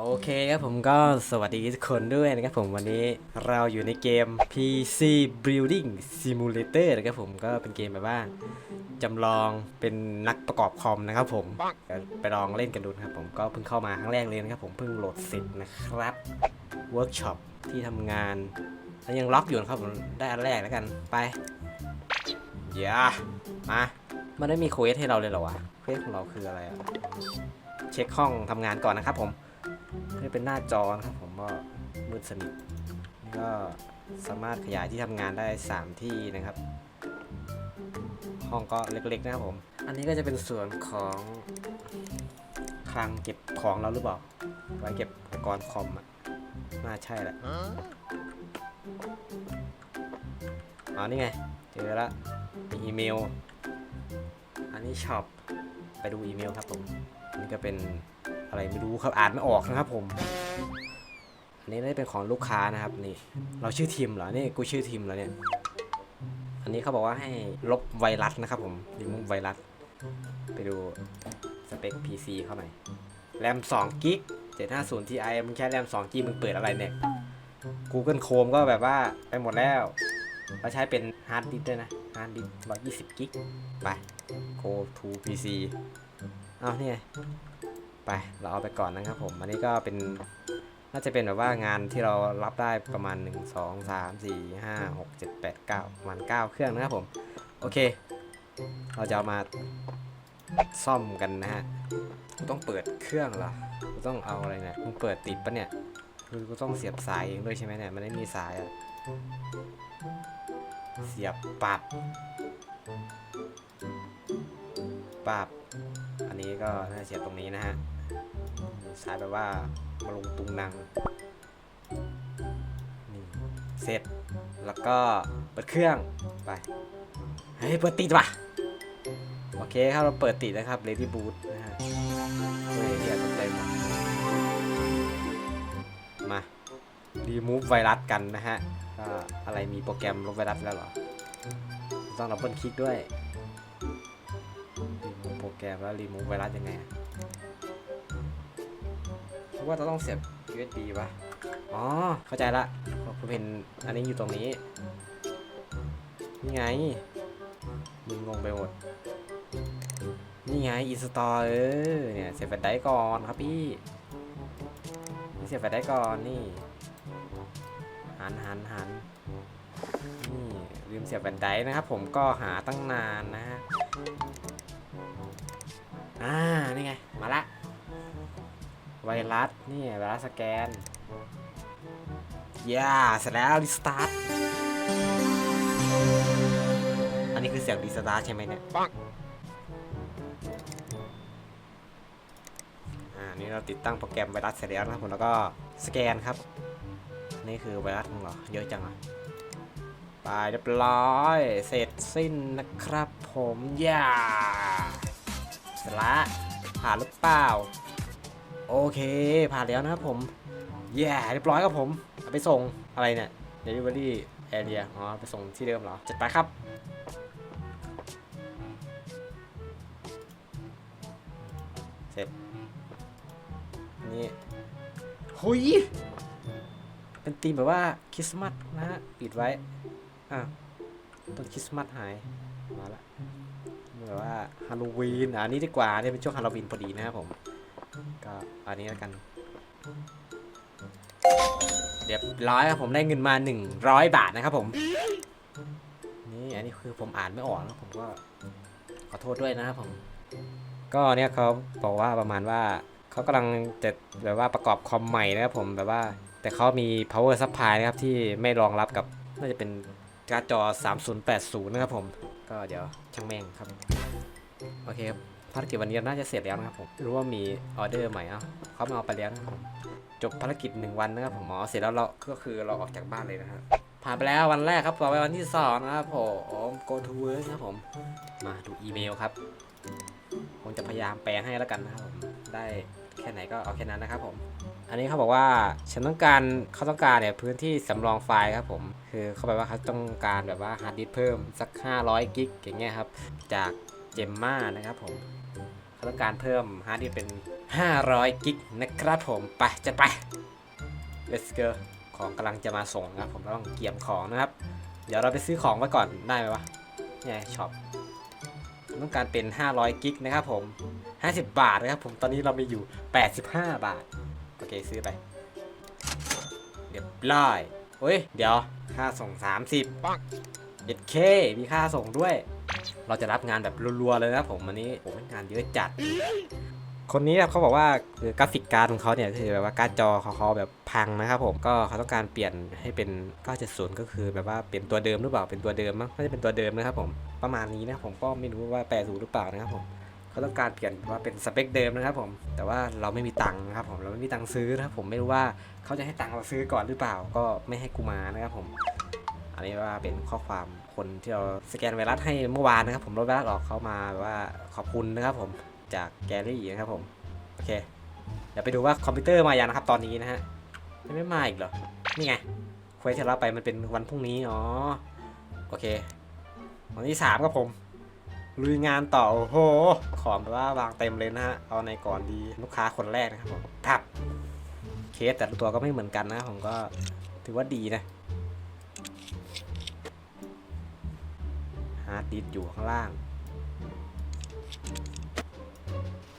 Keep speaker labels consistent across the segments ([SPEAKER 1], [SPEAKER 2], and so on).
[SPEAKER 1] โอเคครับผมก็สวัสดีทุกคนด้วยนะครับผมวันนี้เราอยู่ในเกม PC Building Simulator นะครับผมก็เป็นเกมแบบว่าจำลองเป็นนักประกอบคอมนะครับผมไปลองเล่นกันดูนะครับผมก็เพิ่งเข้ามาครั้งแรกเลยนะครับผมเพิ่งโหลดเสร็จนะครับเวิร์กช็อปที่ทำงานแล้วยังล็อกอยู่นะครับผมได้อันแรกแล้วกันไปอย่ามามันได้มีเควสให้เราเลยเหรอวะเควสของเราคืออะไรอะเช็คห้องทำงานก่อนนะครับผม นี่เป็นหน้าจอนะครับผมก็มืดสนิทนี่ก็สามารถขยายที่ทำงานได้ 3 ที่นะครับ ห้องก็เล็กๆนะครับผม อันนี้ก็จะเป็นส่วนของคลังเก็บของเราหรือเปล่าไว้เก็บอุปกรณ์คอมอะน่าใช่แหละอ๋อนี่ไงเจอแล้วมีอีเมล อันนี้ช็อปไปดูอีเมลครับผมอันนี้ก็เป็น อะไรไม่รู้ครับอ่านไม่ออกนะครับผม อันนี้ได้เป็นของลูกค้านะครับนี่ เราชื่อทีมเหรอนี่กูชื่อทีมแล้วเนี่ย อันนี้เขาบอกว่าให้ลบไวรัสนะครับผมรีมูฟไวรัส ไปดูสเปค PC เข้าหน่อยแรม2กิก750 Ti มึงใช้แรม2 g มึงเปิดอะไรเนี่ย Google Chrome ก็แบบว่าไปหมดแล้วเราใช้เป็นฮาร์ดดิสก์ด้วยนะฮาร์ดดิสก์120กิก ไป go to PC เอานี่ไง ไปเราเอาไปก่อนนะครับผมอันนี้ก็เป็นน่าจะเป็นแบบว่างานที่เรารับได้ประมาณ 1 2 3 4 5 6 7 8 9ประมาณ9เครื่องนะครับผม โอเค เราจะเอามาซ่อมกันนะฮะกูต้องเปิดเครื่องเหรอกูต้องเอาอะไรเนี่ยมึงเปิดติดปะเนี่ยคือกูต้องเสียบสายเองด้วยใช่ไหมเนี่ยมันไม่มีสายอะเสียบปับปับอันนี้ก็น่าเสียบตรงนี้นะฮะ สายแบบว่ามาลงตุงนังนี่เสร็จแล้วก็เปิดเครื่องไปเฮ้ยเปิดติดว่ะโอเคครับเราเปิดติดนะครับ Ready Boot นะฮะเฮ้ยเฮียตกใจหมดมา remove ไวรัสกันนะฮะก็อะไรมีโปรแกรมลบไวรัสแล้วเหรอต้องดับเบิลคลิกด้วย remove โปรแกรมแล้ว remove ไวรัสยังไง ว่าเราต้องเสียบ USB ป่ะอ๋อ เข้าใจละผมเห็นอันนี้อยู่ตรงนี้ นี่ไง มึงงงไปหมด นี่ไงอินสตอลเออ เนี่ยเสียบแฟลชไดร์ก่อนครับพี่เสียบแฟลชไดร์ก่อนนี่ หันหันหันนี่ลืมเสียบแฟลชไดร์นะครับ ผมก็หาตั้งนานนะฮะ อ่า นี่ไง มาละ ไวรัสนี่ไวรัสสแกนย่าเสร็จแล้วรีสตาร์ทอันนี้คือเสียงรีสตาร์ทใช่ไหมเนี่ย
[SPEAKER 2] ปัง
[SPEAKER 1] อ่านี่เราติดตั้งโปรแกรมไวรัสเสร็จแล้วนะครับผมแล้วก็สแกนครับ นี่คือไวรัสของเราเยอะจังอะไปเรียบร้อยเสร็จสิ้นนะครับผมย่าเสร็จละผ่านหรือเปล่า โอเค ผ่านแล้วนะครับผมแย่เรียบร้อยครับผมเอาไปส่งอะไรเนี่ย delivery area อ๋อไปส่งที่เดิมเหรอ จัดไปครับ เสร็จ นี่หุยเป็นธีมแบบว่าคริสต์มาสนะฮะ ปิดไว้ อะต้นคริสต์มาสหาย มาละแบบว่าฮาโลวีนอะอันนี้ดีกว่าเนี่ยเป็นช่วงฮาโลวีนพอดีนะครับผม ก็อันนี้แล้วกัน เรียบร้อยครับผมได้เงินมา 100 บาทนะครับผม นี่อันนี้คือผมอ่านไม่ออกนะผมก็ขอโทษด้วยนะครับผม ก็เนี่ยเขาบอกว่าประมาณว่าเขากำลังจะแบบว่าประกอบคอมใหม่นะครับผมแบบว่า แต่เขามี power supply นะครับที่ไม่รองรับกับน่าจะเป็นการ์ดจอ 3080 นะครับผม ก็เดี๋ยวช่างแม่งครับ โอเคครับ ภารกิจวันนี้น่าจะเสร็จแล้วนะครับผมรู้ว่ามีออเดอร์ใหม่เอ้าเขามาเอาไปแล้วนะครับผมจบภารกิจหนึ่งวันนะครับผมอ๋อเสร็จแล้วเราก็คือเราออกจากบ้านเลยนะครับผ่านไปแล้ววันแรกครับต่อไปวันที่สองนะครับผม go to work นะครับผม มาดูอีเมลครับผมจะพยายามแปลให้แล้วกันนะครับผมได้แค่ไหนก็เอาแค่นั้นนะครับผม อันนี้เขาบอกว่าฉันต้องการเขาต้องการเนี่ยพื้นที่สำรองไฟล์ครับผม คือเขาแบบว่าเขาต้องการแบบว่าฮาร์ดดิสเพิ่มสัก 500 กิกอย่างเงี้ยครับ จากเจมมานะครับผม ต้องการเพิ่มฮาร์ดดิสเป็น 500 กิกนะครับผม ไปจัดไป let's go ของกำลังจะมาส่งครับ ผมต้องเกี่ยมของนะครับ เดี๋ยวเราไปซื้อของไว้ก่อนได้ไหมวะเนี่ยช็อปต้องการเป็น 500 กิกนะครับผม 50 บาทนะครับผมตอนนี้เรามีอยู่ 85 บาท โอเคซื้อไป เรียบร้อยเฮ้ย เดี๋ยว ค่าส่ง 30ปังเอ็ดเคมีค่าส่งด้วย เราจะรับงานแบบรัวๆเลยนะผมวันนี้โอ้ยงานเยอะจัด คนนี้ครับเขาบอกว่ากราฟิกการ์ดของเขาเนี่ยคือแบบว่าการ์ดจอของเขาแบบพังนะครับผมก็เขาต้องการเปลี่ยนให้เป็น970ก็คือแบบว่าเปลี่ยนตัวเดิมหรือเปล่าเป็นตัวเดิมมั้งไม่ใช่เป็นตัวเดิมนะครับผมประมาณนี้นะผมก็ไม่รู้ว่าแปลถูกหรือเปล่านะครับผมเขาต้องการเปลี่ยนว่าเป็นสเปคเดิมนะครับผมแต่ว่าเราไม่มีตังค์นะครับผมเราไม่มีตังค์ซื้อนะครับผมไม่รู้ว่าเขาจะให้ตังค์เราซื้อก่อนหรือเปล่า ก็ไม่ให้กูมานะครับผม อันนี้ว่าเป็นข้อความ คนที่เราสแกนไวรัสให้เมื่อวานนะครับ ผมลดไวรัสออกเขามาแบบว่าขอบคุณนะครับผมจากแกลลี่นะครับผมโอเค เดี๋ยวไปดูว่าคอมพิวเตอร์มายังนะครับตอนนี้นะฮะไม่มาอีกเหรอนี่ไงเควสที่เราไปมันเป็นวันพรุ่งนี้อ๋อโอเค วันที่สามครับผมลุยงานต่อโอ้โหขอแบบว่าวางเต็มเลยนะฮะเอาในก่อนดีลูกค้าคนแรกนะครับผมครับเคสแต่ละตัวก็ไม่เหมือนกันนะผมก็ถือว่าดีนะ ฮาร์ดดิสอยู่ข้างล่าง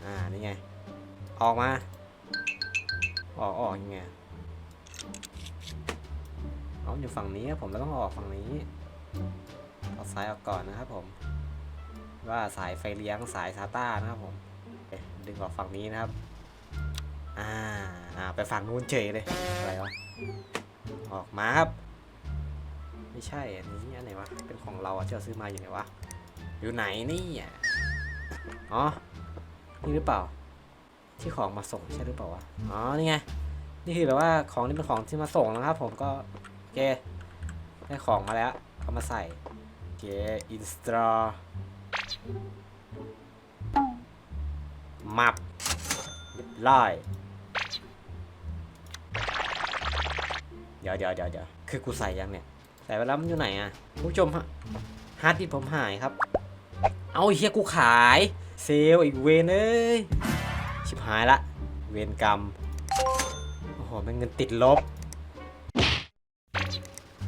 [SPEAKER 1] อ่า นี่ไง ออกมา ออกออกยังไงเอาอยู่ฝั่งนี้ครับผมเราต้องออกฝั่งนี้เอาสายออกก่อนนะครับผม ว่าสายไฟเลี้ยงสายซาต้านะครับผมดึงออกฝั่งนี้นะครับ อ่า ไปฝั่งนู้นเฉยเลย อะไรวะ ออกมาครับ ไม่ใช่อันนี้อันไหนวะเป็นของเราอะที่เราซื้อมาอยู่ไหนวะอยู่ไหนนี่อะอ๋อนี่หรือเปล่า ที่ของมาส่งใช่หรือเปล่าวะอ๋อนี่ไงนี่คือแบบว่าของนี่เป็นของที่มาส่งนะครับ ผมก็โอเคได้ของมาแล้วเอามาใส่โอเคอินสตามับเรียบร้อยเดี๋ยวเดี๋ยวเดี๋ยวเดี๋ยวคือกูใส่ยังเนี่ย ใส่ไปแล้วมันอยู่ไหนอะผู้ชมฮะฮาร์ดดิสผมหายครับ เอาเฮียกูขายเซลอีกเวนเอ้ยชิบหายละ เวนกรรม โอ้โหม่งเงินติดลบ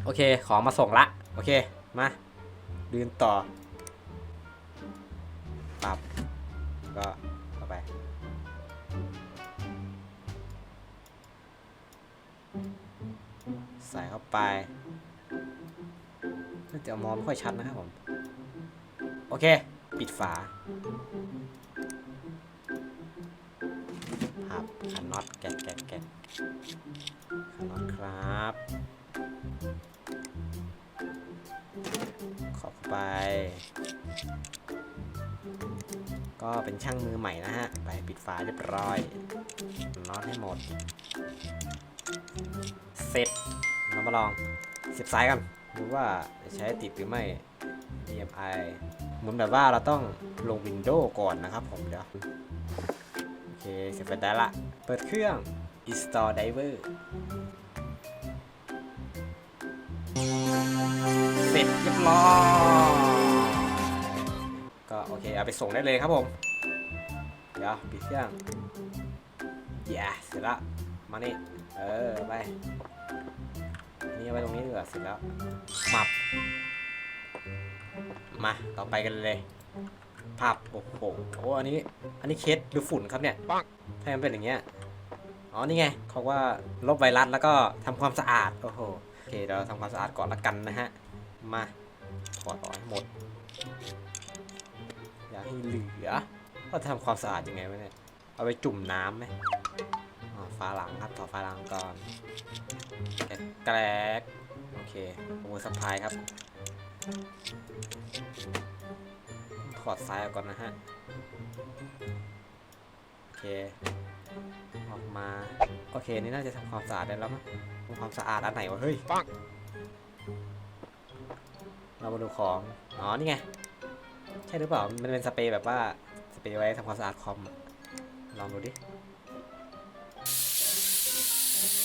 [SPEAKER 1] โอเค ของมาส่งละ โอเค มาดินต่อปรับก็เข้าไป ใส่เข้าไป แต่มองไม่ค่อยชัดนะครับผม โอเค ปิดฝาพับขันน็อตแกะแกะแกะขันน็อตครับ ขอบไป ก็เป็นช่างมือใหม่นะฮะ ไปปิดฝาเรียบร้อยน็อตให้หมด เสร็จ เรามาลอง สียบสายกันดูว่าใช้ติดหรือไม่ EMI เหมือนแบบว่าเราต้องลง Windows ก่อนนะครับผมเดี๋ยว โอเค เสร็จไปได้ละ เปิดเครื่อง install driver เสร็จเรียบร้อยก็โอเค เอาไปส่งได้เลยครับผม เดี๋ยวปิดเครื่อง yeah เสร็จละ มานี่ เออ ไป นี่เอาไว้ตรงนี้ดีกว่าเสร็จแล้วมับ มาต่อไปกันเลยภาพโอ้โหโอ้อันนี้ อันนี้เคสหรือฝุ่นครับเนี่ยถ้ามันเป็นอย่างเงี้ยอ๋อนี่ไงเขาว่าลบไวรัสแล้วก็ทำความสะอาดโอ้โหโอเคเดี๋ยวเราทำความสะอาดก่อนละกันนะฮะมาถอดออกให้หมดอย่าให้เหลือว่าจะทำความสะอาดยังไงวะเนี่ยเอาไปจุ่มน้ำไหมอ๋อ ฝาหลังครับถอดฝาหลังก่อนแกะแกรกโอเคโอ้สะพายครับ ถอดซ้ายออกก่อนนะฮะ โอเค ออกมา โอเค นี่น่าจะทำความสะอาดได้แล้วมั้งทำความสะอาดอันไหนวะ เฮ้ย เรามาดูของ อ๋อ นี่ไง ใช่หรือเปล่า มันเป็นสเปรย์แบบว่า สเปรย์ไว้ทำความสะอาดคอมอะลองดูดิ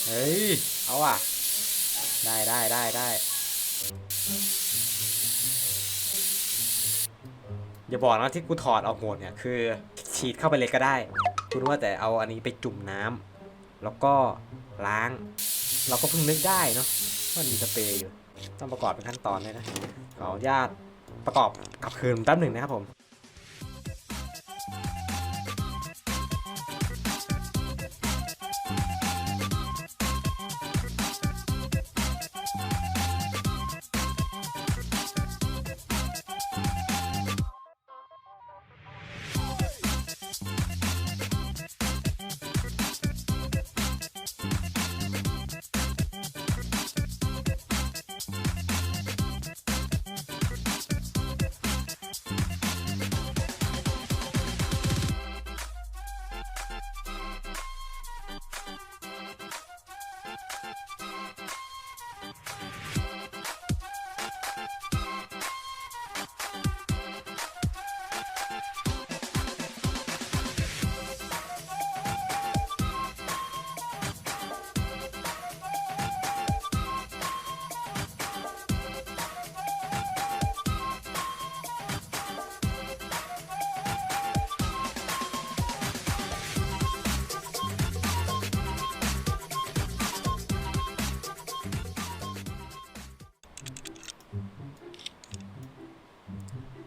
[SPEAKER 1] เฮ้ย เอาอะ ได้ได้ได้ได้อย่าบอกนะที่กูถอดออกหมดเนี่ย คือฉีดเข้าไปเลยก็ได้คุณว่าแต่เอาอันนี้ไปจุ่มน้ำแล้วก็ล้าง เราก็เพิ่งนึกได้เนาะว่ามีสเปรย์อยู่ ต้องประกอบเป็นขั้นตอนเลยนะขออนุญาตประกอบกับคืนแป๊บหนึ่งนะครับผม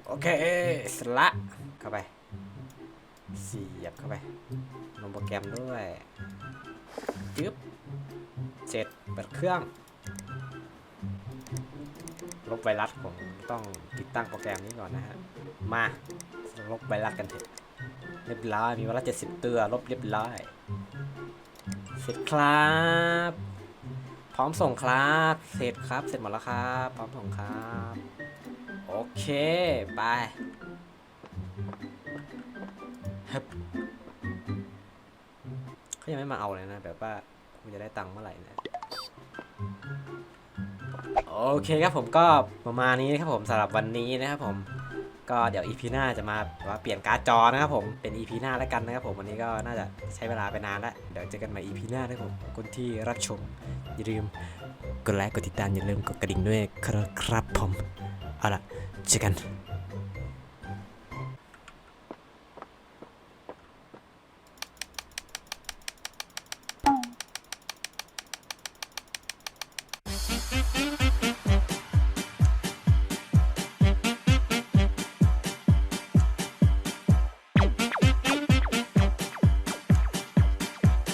[SPEAKER 1] โอเคสละเข้าไปเสียบเข้าไปลงโปรแกรมด้วยจึ๊บเสร็จเปิดเครื่องลบไวรัสผมต้องติดตั้งโปรแกรมนี้ก่อนนะฮะ มาลบไวรัสกันเถอะเรียบร้อยมีไวรัส70ตัวลบเรียบร้อยเสร็จครับ พร้อมส่งครับ เสร็จครับ เสร็จหมดแล้วครับ พร้อมส่งครับ เค ไปฮึบเขายังไม่มาเอาเลยนะ แบบว่าคุณจะได้ตังค์เมื่อไหร่นะโอเคครับผมก็ประมาณนี้นะครับผมสำหรับวันนี้นะครับผมก็เดี๋ยว EP หน้าจะมาแบบว่าเปลี่ยนการ์ดจอนะครับผมเป็น EP หน้าแล้วกันนะครับผมวันนี้ก็น่าจะใช้เวลาไปนานแล้วเดี๋ยวเจอกันใหม่ EP หน้านะครับผมขอบคุณที่รับชมอย่าลืมกดไลค์กดติดตามอย่าลืมกดกระดิ่งด้วยครับผม 好了，chicken。